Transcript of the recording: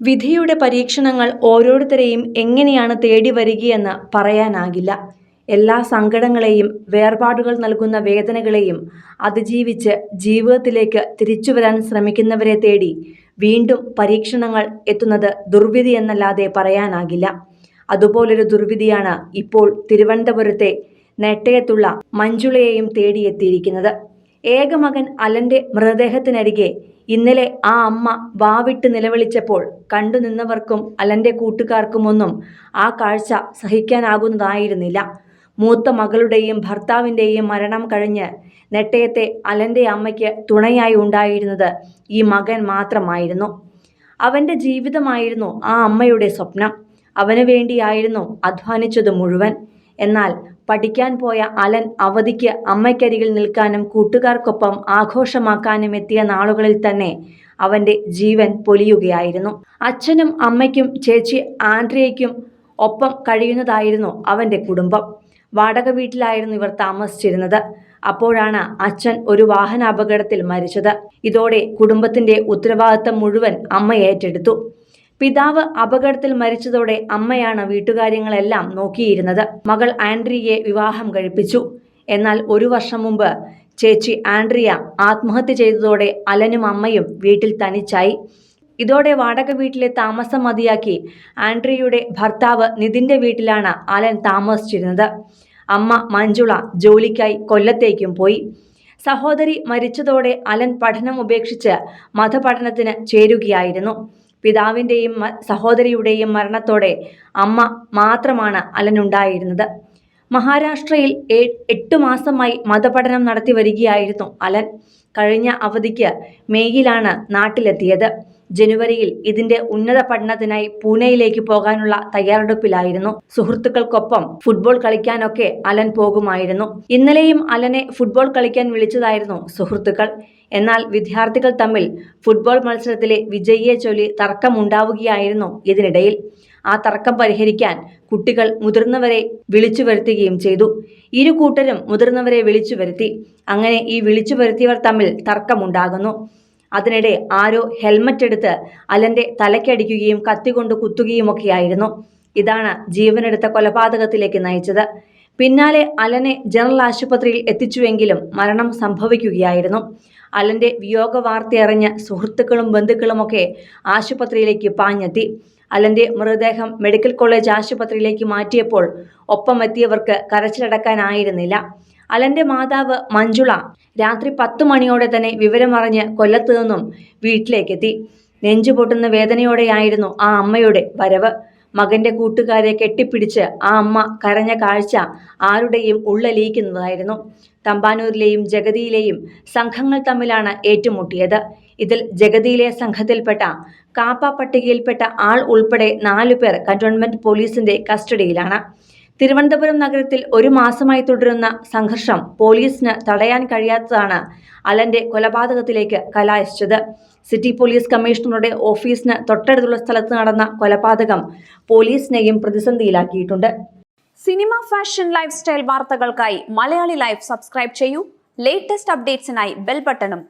വിധിയുടെ പരീക്ഷണങ്ങൾ ഓരോരുത്തരെയും എങ്ങനെയാണ് തേടി വരികയെന്ന് പറയാനാകില്ല. എല്ലാ സങ്കടങ്ങളെയും വേർപാടുകൾ നൽകുന്ന വേദനകളെയും അതിജീവിച്ച് ജീവിതത്തിലേക്ക് തിരിച്ചു വരാൻ ശ്രമിക്കുന്നവരെ തേടി വീണ്ടും പരീക്ഷണങ്ങൾ എത്തുന്നത് ദുർവിധി എന്നല്ലാതെ പറയാനാകില്ല. അതുപോലൊരു ദുർവിധിയാണ് ഇപ്പോൾ തിരുവനന്തപുരത്തെ നെട്ടയത്തുള്ള മഞ്ജുളയെയും തേടിയെത്തിയിരിക്കുന്നത്. ഏകമകൻ അലന്റെ മൃതദേഹത്തിനരികെ ഇന്നലെ ആ അമ്മ വാവിട്ട് നിലവിളിച്ചപ്പോൾ കണ്ടുനിന്നവർക്കും അലന്റെ കൂട്ടുകാർക്കുമൊന്നും ആ കാഴ്ച സഹിക്കാനാകുന്നതായിരുന്നില്ല. മൂത്ത മകളുടെയും ഭർത്താവിന്റെയും മരണം കഴിഞ്ഞ് നെട്ടയത്തെ അലന്റെ അമ്മയ്ക്ക് തുണയായി ഉണ്ടായിരുന്നത് ഈ മകൻ മാത്രമായിരുന്നു. അവന്റെ ജീവിതമായിരുന്നു ആ അമ്മയുടെ സ്വപ്നം. അവന് വേണ്ടിയായിരുന്നു അധ്വാനിച്ചത് മുഴുവൻ. എന്നാൽ പഠിക്കാൻ പോയ അലൻ അവധിക്ക് അമ്മയ്ക്കരികിൽ നിൽക്കാനും കൂട്ടുകാർക്കൊപ്പം ആഘോഷമാക്കാനും എത്തിയ നാളുകളിൽ തന്നെ അവന്റെ ജീവൻ പൊലിയുകയായിരുന്നു. അച്ഛനും അമ്മയ്ക്കും ചേച്ചി ആൻഡ്രിയയ്ക്കും ഒപ്പം കഴിയുന്നതായിരുന്നു അവന്റെ കുടുംബം. വാടക വീട്ടിലായിരുന്നു ഇവർ താമസിച്ചിരുന്നത്. അപ്പോഴാണ് അച്ഛൻ ഒരു വാഹനാപകടത്തിൽ മരിച്ചത്. ഇതോടെ കുടുംബത്തിന്റെ ഉത്തരവാദിത്തം മുഴുവൻ അമ്മ ഏറ്റെടുത്തു. പിതാവ് അപകടത്തിൽ മരിച്ചതോടെ അമ്മയാണ് വീട്ടുകാര്യങ്ങളെല്ലാം നോക്കിയിരുന്നത്. മകൾ ആൻഡ്രിയെ വിവാഹം കഴിപ്പിച്ചു. എന്നാൽ ഒരു വർഷം മുമ്പ് ചേച്ചി ആൻഡ്രിയ ആത്മഹത്യ ചെയ്തതോടെ അലനും അമ്മയും വീട്ടിൽ തനിച്ചായി. ഇതോടെ വാടക വീട്ടിലെ താമസം മതിയാക്കി ആൻഡ്രിയയുടെ ഭർത്താവ് നിതിന്റെ വീട്ടിലാണ് അലൻ താമസിച്ചിരുന്നത്. അമ്മ മഞ്ജുള ജോലിക്കായി കൊല്ലത്തേക്കും പോയി. സഹോദരി മരിച്ചതോടെ അലൻ പഠനം ഉപേക്ഷിച്ച് മതപഠനത്തിന് ചേരുകയായിരുന്നു. പിതാവിന്റെയും സഹോദരിയുടെയും മരണത്തോടെ അമ്മ മാത്രമാണ് അലനുണ്ടായിരുന്നത്. മഹാരാഷ്ട്രയിൽ എട്ടു മാസമായി മതപഠനം നടത്തി വരികയായിരുന്നു അലൻ. കഴിഞ്ഞ അവധിക്ക് മേയിലാണ് നാട്ടിലെത്തിയത്. ജനുവരിയിൽ ഇതിന്റെ ഉന്നത പഠനത്തിനായി പൂനെയിലേക്ക് പോകാനുള്ള തയ്യാറെടുപ്പിലായിരുന്നു. സുഹൃത്തുക്കൾക്കൊപ്പം ഫുട്ബോൾ കളിക്കാനൊക്കെ അലൻ പോകുമായിരുന്നു. ഇന്നലെയും അലനെ ഫുട്ബോൾ കളിക്കാൻ വിളിച്ചതായിരുന്നു സുഹൃത്തുക്കൾ. എന്നാൽ വിദ്യാർത്ഥികൾ തമ്മിൽ ഫുട്ബോൾ മത്സരത്തിലെ വിജയിയെ ചൊല്ലി തർക്കമുണ്ടാവുകയായിരുന്നു ഇതിനിടയിൽ. ആ തർക്കം പരിഹരിക്കാൻ കുട്ടികൾ മുതിർന്നവരെ വിളിച്ചു വരുത്തുകയും ചെയ്തു. ഇരു കൂട്ടരും മുതിർന്നവരെ വിളിച്ചു വരുത്തി. അങ്ങനെ ഈ വിളിച്ചു വരുത്തിയവർ തമ്മിൽ തർക്കമുണ്ടാകുന്നു. അതിനിടെ ആരോ ഹെൽമറ്റ് എടുത്ത് അലന്റെ തലയ്ക്കടിക്കുകയും കത്തികൊണ്ട് കുത്തുകയുമൊക്കെയായിരുന്നു. ഇതാണ് ജീവനെടുത്ത കൊലപാതകത്തിലേക്ക് നയിച്ചത്. പിന്നാലെ അലനെ ജനറൽ ആശുപത്രിയിൽ എത്തിച്ചുവെങ്കിലും മരണം സംഭവിക്കുകയായിരുന്നു. അലന്റെ വിയോഗ വാർത്തയറിഞ്ഞ് സുഹൃത്തുക്കളും ബന്ധുക്കളുമൊക്കെ ആശുപത്രിയിലേക്ക് പാഞ്ഞെത്തി. അലന്റെ മൃതദേഹം മെഡിക്കൽ കോളേജ് ആശുപത്രിയിലേക്ക് മാറ്റിയപ്പോൾ ഒപ്പമെത്തിയവർക്ക് കരച്ചിലടക്കാനായിരുന്നില്ല. അലന്റെ മാതാവ് മഞ്ജുള രാത്രി പത്തു മണിയോടെ തന്നെ വിവരമറിഞ്ഞ് കൊല്ലത്തു നിന്നും വീട്ടിലേക്കെത്തി. നെഞ്ചു പൊട്ടുന്ന വേദനയോടെയായിരുന്നു ആ അമ്മയുടെ വരവ്. മകന്റെ കൂട്ടുകാരെ കെട്ടിപ്പിടിച്ച് ആ അമ്മ കരഞ്ഞ കാഴ്ച ആരുടെയും ഉള്ളലിയിക്കുന്നതായിരുന്നു. തമ്പാനൂരിലെയും ജഗതിയിലെയും സംഘങ്ങൾ തമ്മിലാണ് ഏറ്റുമുട്ടിയത്. ഇതിൽ ജഗതിയിലെ സംഘത്തിൽപ്പെട്ട കാപ്പ പട്ടികയിൽപ്പെട്ട ആൾ ഉൾപ്പെടെ നാലു പേർ കന്റോൺമെന്റ് പോലീസിന്റെ കസ്റ്റഡിയിലാണ്. തിരുവനന്തപുരം നഗരത്തിൽ ഒരു മാസമായി തുടരുന്ന സംഘർഷം പോലീസിന് തടയാൻ കഴിയാത്തതാണ് അലന്റെ കൊലപാതകത്തിലേക്ക് കലാശിച്ചത് സിറ്റി പോലീസ് കമ്മീഷണറുടെ ഓഫീസിന് തൊട്ടടുത്തുള്ള സ്ഥലത്ത് നടന്ന കൊലപാതകം പോലീസിനെയും പ്രതിസന്ധിയിലാക്കിയിട്ടുണ്ട്. സിനിമ ഫാഷൻ ലൈഫ് സ്റ്റൈൽ വാർത്തകൾക്കായി മലയാളി ലൈഫ് സബ്സ്ക്രൈബ് ചെയ്യൂ. ലേറ്റസ്റ്റ് അപ്ഡേറ്റ്സിനായി ബെൽ ബട്ടണും